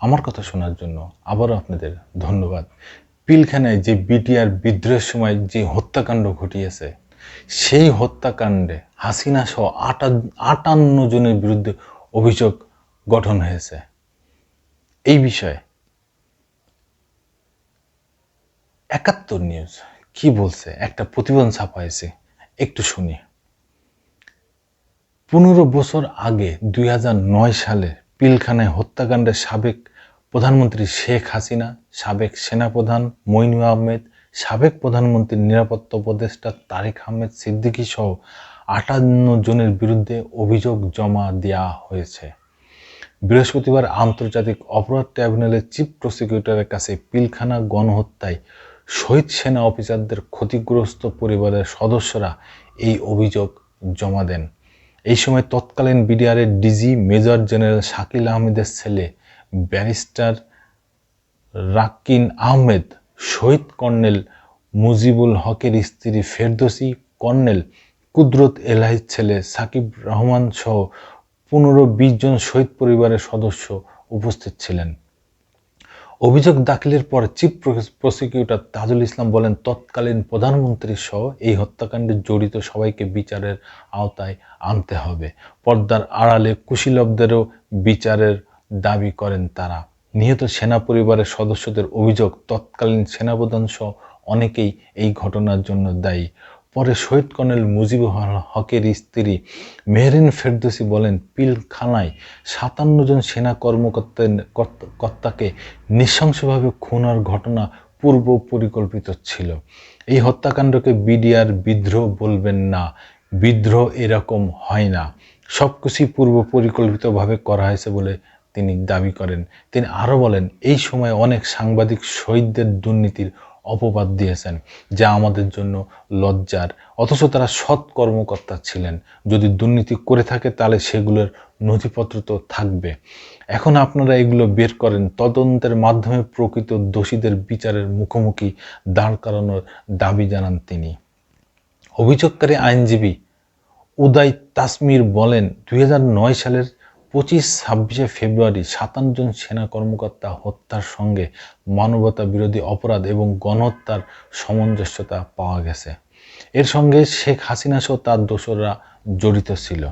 আমার কথা শোনার জন্য আবারও আপনাদের ধন্যবাদ। পিলখানায় যে বিটিআর বিদ্রোহের সময় যে হত্যাকাণ্ড ঘটিয়েছে, সেই হত্যাকাণ্ডে হাসিনা সহ আটা, আটান্ন জনের বিরুদ্ধে অভিযোগ গঠন হয়েছে। এই বিষয়ে একাত্তর নিউজ কি বলছে? একটা প্রতিবেদন ছাপা হয়েছে একটু শুনি। পনেরো বছর আগে দুই হাজার নয় সালে পিলখানায় হত্যাকাণ্ডের সাবেক প্রধানমন্ত্রী শেখ হাসিনা, সাবেক সেনাপ্রধান মইনু আহমেদ, সাবেক প্রধানমন্ত্রীর নিরাপত্তা উপদেষ্টা তারেক আহমেদ সিদ্দিকী সহ আটান্ন জনের বিরুদ্ধে অভিযোগ জমা দেওয়া হয়েছে। বৃহস্পতিবার আন্তর্জাতিক অপরাধ ট্রাইব্যুনালের চিফ প্রসিকিউটরের কাছে পিলখানা গণহত্যায় শহীদ সেনা অফিসারদের ক্ষতিগ্রস্ত পরিবারের সদস্যরা এই অভিযোগ জমা দেন। এই সময় তৎকালীন বিডিআরের ডিজি মেজর জেনারেল শাকিল আহমেদের ছেলে ব্যারিস্টার রাকিন আহমেদ, শহীদ কর্নেল মুজিবুল হকের স্ত্রী ফেরদোসি কর্নেল কুদরত এলাহির ছেলে সাকিব রহমান সহ পনেরো বিশ জন শহীদ পরিবারের সদস্য উপস্থিত ছিলেন। অভিযোগ দাখিলের পর চিফ প্রসিকিউটর তাজুল ইসলাম বলেন, তৎকালীন প্রধানমন্ত্রী সহ এই হত্যাকাণ্ডে জড়িত সবাইকে বিচারের আওতায় আনতে হবে। পর্দার আড়ালে কুশীলবদেরও বিচারের দাবি করেন তারা। নিহত সেনা পরিবারের সদস্যদের অভিযোগ, তৎকালীন সেনাপ্রধান সহ অনেকেই এই ঘটনার জন্য দায়ী। পরে শহীদ কর্নেল মুজিবুর হকের স্ত্রী মেহরিন ফেরদোসি বলেন, পিলখানায় সাতান্ন জন সেনা কর্মকর্তা কর্তাকে নৃশংসভাবে খুনার ঘটনা পূর্ব পরিকল্পিত ছিল। এই হত্যাকাণ্ডকে বিডিআর বিদ্রোহ বলবেন না, বিদ্রোহ এরকম হয় না। সব কিছুই পূর্ব পরিকল্পিতভাবে করা হয়েছে বলে তিনি দাবি করেন। তিনি আরও বলেন, এই সময় অনেক সাংবাদিক শহীদদের দুর্নীতির অপবাদ দিয়েছেন, যা আমাদের জন্য লজ্জার। অথচ তারা সৎ কর্মকর্তা ছিলেন। যদি দুর্নীতি করে থাকে, তাহলে সেগুলোর নথিপত্র তো থাকবে। এখন আপনারা এগুলো বের করেন, তদন্তের মাধ্যমে প্রকৃত দোষীদের বিচারের মুখোমুখি দাঁড় করানোর দাবি জানান তিনি। অভিযোগকারী আইনজীবী উদয় তাসমির বলেন, দুই হাজার নয় সালের পঁচিশ ছাব্বিশে ফেব্রুয়ারি সাতান্ন জন সেনা কর্মকর্তা হত্যার সঙ্গে মানবতা বিরোধী অপরাধ এবং গণহত্যার সামঞ্জস্যতা পাওয়া গেছে। এর সঙ্গে শেখ হাসিনা সহ তার দোসররা জড়িত ছিল।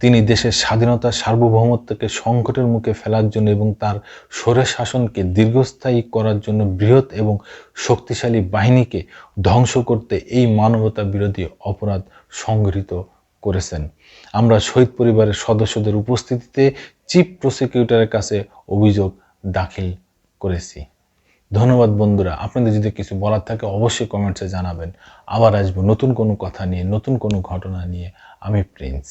তিনি দেশের স্বাধীনতা, সার্বভৌমত্বকে সংকটের মুখে ফেলার জন্য এবং তার সরে শাসনকে দীর্ঘস্থায়ী করার জন্য বৃহৎ এবং শক্তিশালী বাহিনীকে ধ্বংস করতে এই মানবতা বিরোধী অপরাধ সংগৃহীত করেছেন। আমরা শহীদ পরিবারের সদস্যদের উপস্থিতিতে চিফ প্রসিকিউটরের কাছে অভিযোগ দাখিল করেছি। ধন্যবাদ বন্ধুরা, আপনাদের যদি কিছু বলার থাকে অবশ্যই কমেন্টসে জানাবেন। আবার আসব নতুন কোনো কথা নিয়ে, নতুন কোনো ঘটনা নিয়ে। আমি প্রিন্স।